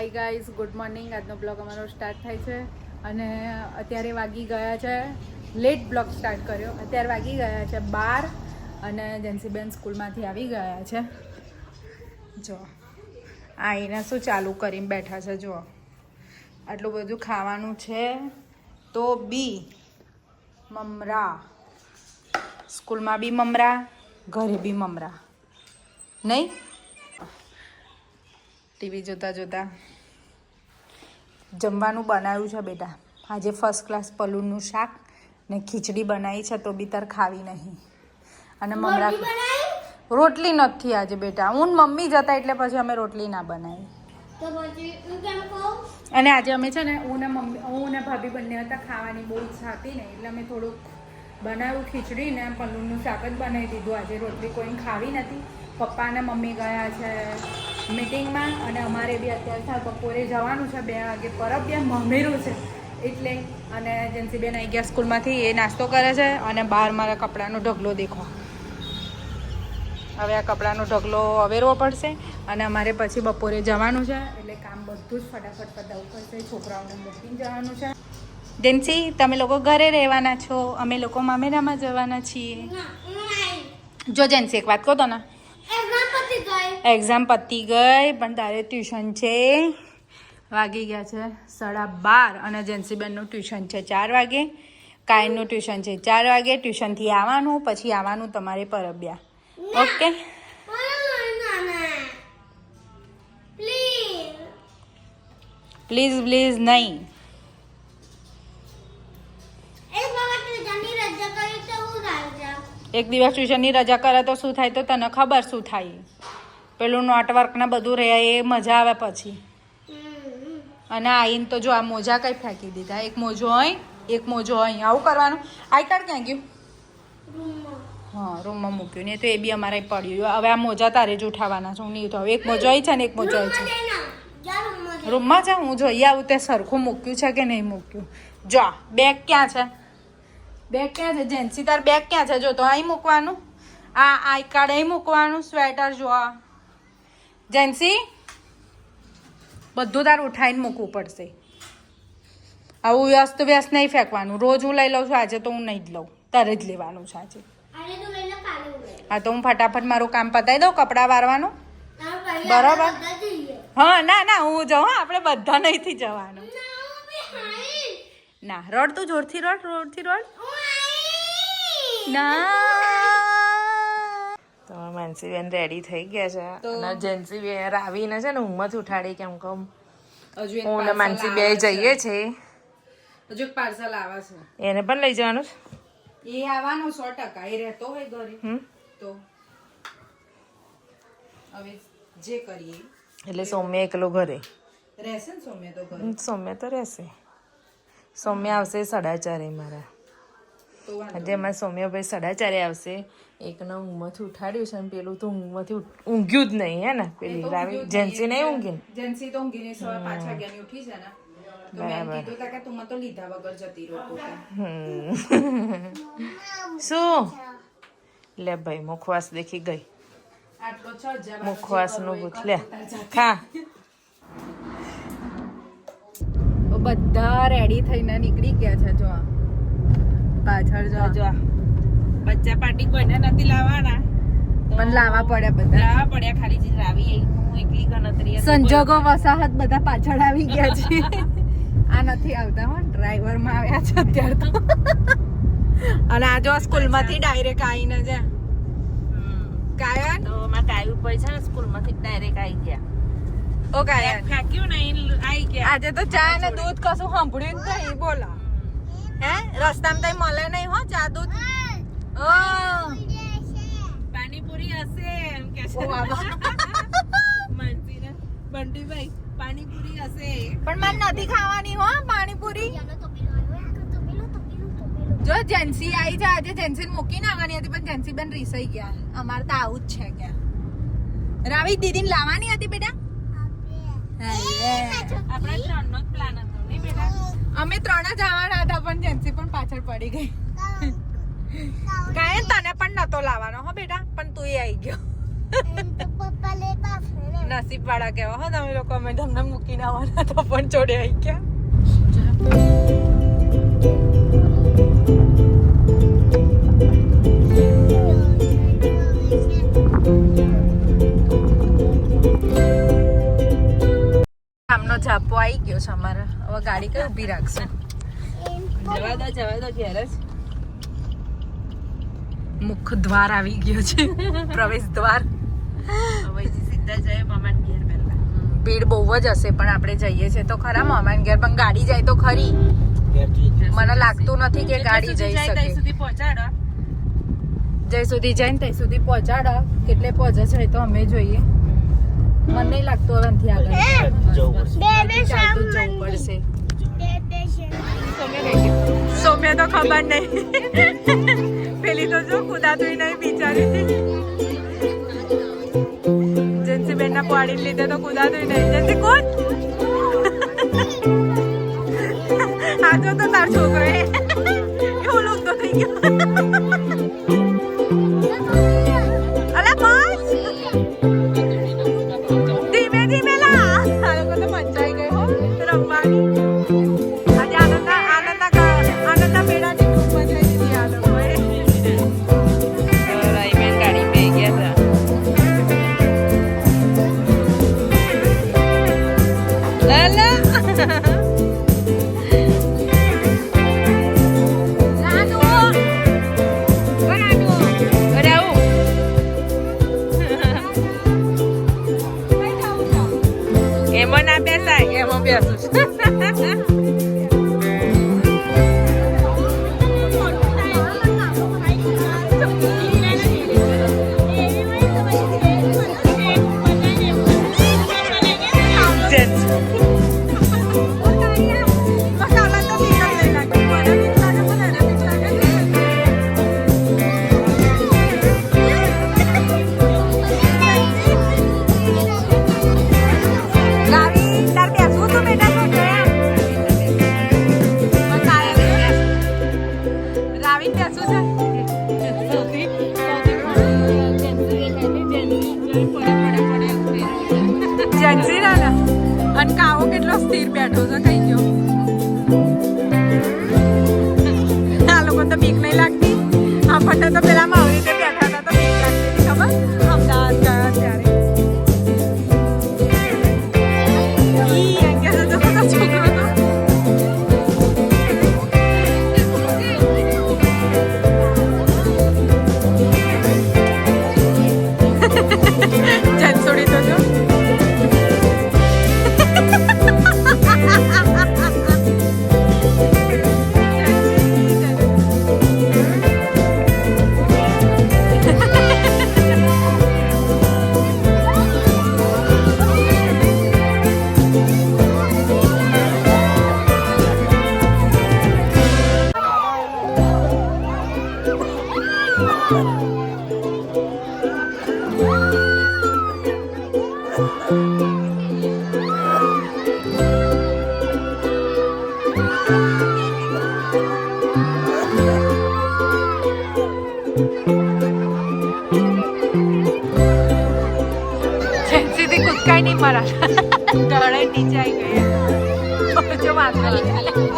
High guys good morning આજનો blog અમારો start થાય છે. અને અત્યારે વાગી ગયા છે. લેટ બ્લોગ સ્ટાર્ટ કર્યો. અત્યારે વાગી ગયા છે બાર અને જેન્સીબેન સ્કૂલમાંથી આવી ગયા છે. જો આઈને શું ચાલુ કરીને બેઠા છે જો આટલું બધું ખાવાનું છે તો બી મમરા. સ્કૂલમાં બી મમરા, ઘરે બી મમરા. નહીં? ટીવી જોતા જોતા. જમવાનું બનાવ્યું છે બેટા. આજે ફર્સ્ટ ક્લાસ પલુનનું શાક ને ખીચડી બનાવી છે તો બી તાર ખાવી નહીં. અને મમરા રોટલી નથી આજે બેટા. હું મમ્મી જતા એટલે પછી અમે રોટલી ના બનાવી. અને આજે અમે છે ને હું ને મમ્મી હું ને ભાભી બંને હતા ખાવાની બહુ ઈચ્છા હતી ને એટલે અમે થોડુંક બનાવ્યું ખીચડી ને પલ્લુનું શાક જ બનાવી દીધું. આજે રોટલી કોઈને ખાવી નથી. પપ્પા ને મમ્મી ગયા છે. મીટિંગમાં અને અમારે બી અત્યારે બપોરે જવાનું છે બે વાગે પરબ બે મમેરું છે. એટલે અને જેન્સીબેન આવી ગયા સ્કૂલમાંથી એ નાસ્તો કરે છે અને બહાર મારા કપડાનો ઢગલો દેખો હવે આ કપડાનો ઢગલો અવેરવો પડશે અને અમારે પછી બપોરે જવાનું છે. એટલે કામ બધું જ ફટાફટ પતાવવું પડશે. છોકરાઓને મૂકીને જવાનું છે. જેન્સી તમે લોકો ઘરે રહેવાના છો? અમે લોકો મામેરામાં જવાના છીએ. જો જેન્સી એક વાત કહો તો ને. એક્ઝામ પતી ગઈ. પણ તારે ટ્યુશન છે. વાગી ગયા છે સાડા બાર અને જેન્સીબેનનું ટ્યુશન છે ચાર વાગે. કાયનનું ટ્યુશન છે ચાર વાગે. ટ્યુશનથી આવવાનું પછી આવવાનું તમારે પરબ્યા. ઓકે? પ્લીઝ પ્લીઝ નહીં. એક દિવસ ટ્યુશનની રજા કરે તો શું થાય તો તને ખબર શું થાય. પેલું નોટવર્ક ને બધું રહે એ મજા આવે પછી. અને આઈને તો જો આ મોજા કઈ ફેંકી દીધા. એક મોજો અહીં એક મોજો અહીં. આવું કરવાનું. આઈ કાર્ડ ક્યાં ગયું? હા રૂમમાં મૂક્યું. ને તો એ બી અમારે પડ્યું. હવે આ મોજા તારે જ ઉઠાવવાના છે. હું નહીં ઉઠાવું. એક મોજો અહીં છે ને એક મોજો અહીં છે. રૂમમાં જા હું જોઈએ આવું તે સરખું મૂક્યું છે કે નહીં મૂક્યું? જો બેગ ક્યાં છે? બેગ ક્યાં છે જેન્સી તાર બેગ ક્યાં છે? જો તો અહીં મૂકવાનું. આ આઈ કાર્ડ અહીં મૂકવાનું સ્વેટર જો આ. જેન્સી બધું તાર ઉઠાવીને મૂકવું પડશે. આવું વ્યસ્ત વ્યસ્ત નહીં ફેંકવાનું. રોજ હું લઈ લઉં છું આજે તો હું નહીં જ લઉં. તારે જ લેવાનું છે આજે. હા તો હું ફટાફટ મારું કામ પતાવી દઉં કપડાં વારવાનું. બરાબર. હા ના ના હું જાઉં આપણે બધા નહીંથી જવાનું. ના રડ તું જોરથી રડ જોરથી રડ. ના. તો માનસીબેન રેડી થઈ ગયા છે. અને જેન્સીબેન રાવીને છે ને ઊંઘમાંથી ઉઠાડી કેમ કેમ હજુ એક હું ને માનસી બે જઈએ છે. હજુ એક પાર્સલ આવે છે. એને પણ લઈ જવાનું છે? એ આવવાનું સો ટકા એ રહેતો હોય ઘરે. હમ. તો હવે જે કરીએ. એટલે સૌમ્ય એકલો ઘરે. રહેશે ને સૌમ્ય તો ઘરે. સૌમ્ય તો રહેશે. સૌમ્ય આવશે સાડા ચારે મારા આજે અમારા સૌમ્યભાઈ સાડા ચારે આવશે. એકને ઊંઘમાંથી ઉઠાડ્યું છે અને પેલું તો ઊંઘમાંથી ઊંઘ્યું જ નહીં હે ને? પેલી રાવી જેન્સી નહીં ઊંઘી? જેન્સી તો ઊંઘીને સવાર પાંચ વાગ્યાની ઉઠી છે ને. શું? લે ભાઈ મુખવાસ દેખી ગઈ. મુખવાસનું ભૂત લે ખા. બધા રેડી થઈને નીકળી ગયા છે જો આ. પાછળ જો જો બચ્ચા પાર્ટી કોઈને નથી લાવવાના. પણ લાવવા પડ્યા બધા. લાવવા પડ્યા ખાલી જે આવી હું એકલી ગણતરી સંજોગો વસાહત બધા પાછળ આવી ગયા છે. આ નથી આવતા હો ડ્રાઈવરમાં આવ્યા છે અત્યારે તો. અને આ જો સ્કૂલમાંથી ડાયરેક્ટ આવીને છે. કાયન તો માં કાયું ભાઈ છે સ્કૂલમાંથી ડાયરેક્ટ આવી ગયા. ઓ કાયન ફેંક્યું ને આજે તો ચા ને દૂધ કશું સાંભળ્યું જ નહીં બોલો. હે? રસ્તામાં તઈ મળે નહીં હો ચા દૂધ? ઓ. પાણીપુરી હશે એમ કે છે. બંટીભાઈ પાણીપુરી હશે. પણ મારે નથી ખાવાની હો પાણીપુરી. જો જેન્સી આવી છે આજે જેન્સી મૂકીને આવવાની હતી પણ જેન્સી બેન રીસાઈ ગયા. અમારે તો આવું જ છે કે. રાવી દીદી લાવવાની હતી બેટા આપણા ત્રણનો જ પ્લાન હતો નહીં બેટા અમે ત્રણ જ આવવાના હતા, પણ જેન્સી પણ પાછળ પડી ગઈ. કાંઈ તને પણ નતો લાવવાનો, હો બેટા, પણ તું આવી ગયો. નસીબ વાળા કેવા, હો, તમે લોકો અમે તમને મૂકીને આવવાના તો પણ જોડે આવી ગયા. ગયો છે અમારે. હવે ગાડી કઈ ઊભી રાખશે. જવા દો જવા દો ઘેર જ. મુખ દ્વાર આવી ગયો છે. પ્રવેશ દ્વાર. ભીડ બહુ જ હશે પણ આપણે જઈએ છે તો ખરા મામાન ઘેર પણ ગાડી જાય તો ખરી. મને લાગતું નથી કે ગાડી જઈ શકે. સુધી પહોંચાડો. જય સુધી જાય ને ત્યાં સુધી પહોંચાડો. કેટલે પહોંચે છે તો અમે જોઈએ. મને નહીં લાગતું હવે અહીંથી આગળ. જવું પડશે. સૌમ્ય તો ખબર નહીં. પેલી તો જો કુદાતું નહીં બિચારી. જેન્સી બેન ના પાડી લીધે તો કુદાતું નહીં. જેન્સી કોણ આજો તો તાર છોકરો એ. એવું લોક થઈ ગયો. એમાં ના બેસાય એમાં બેસું છું. કુદકાઈ નહીં મારા ગળે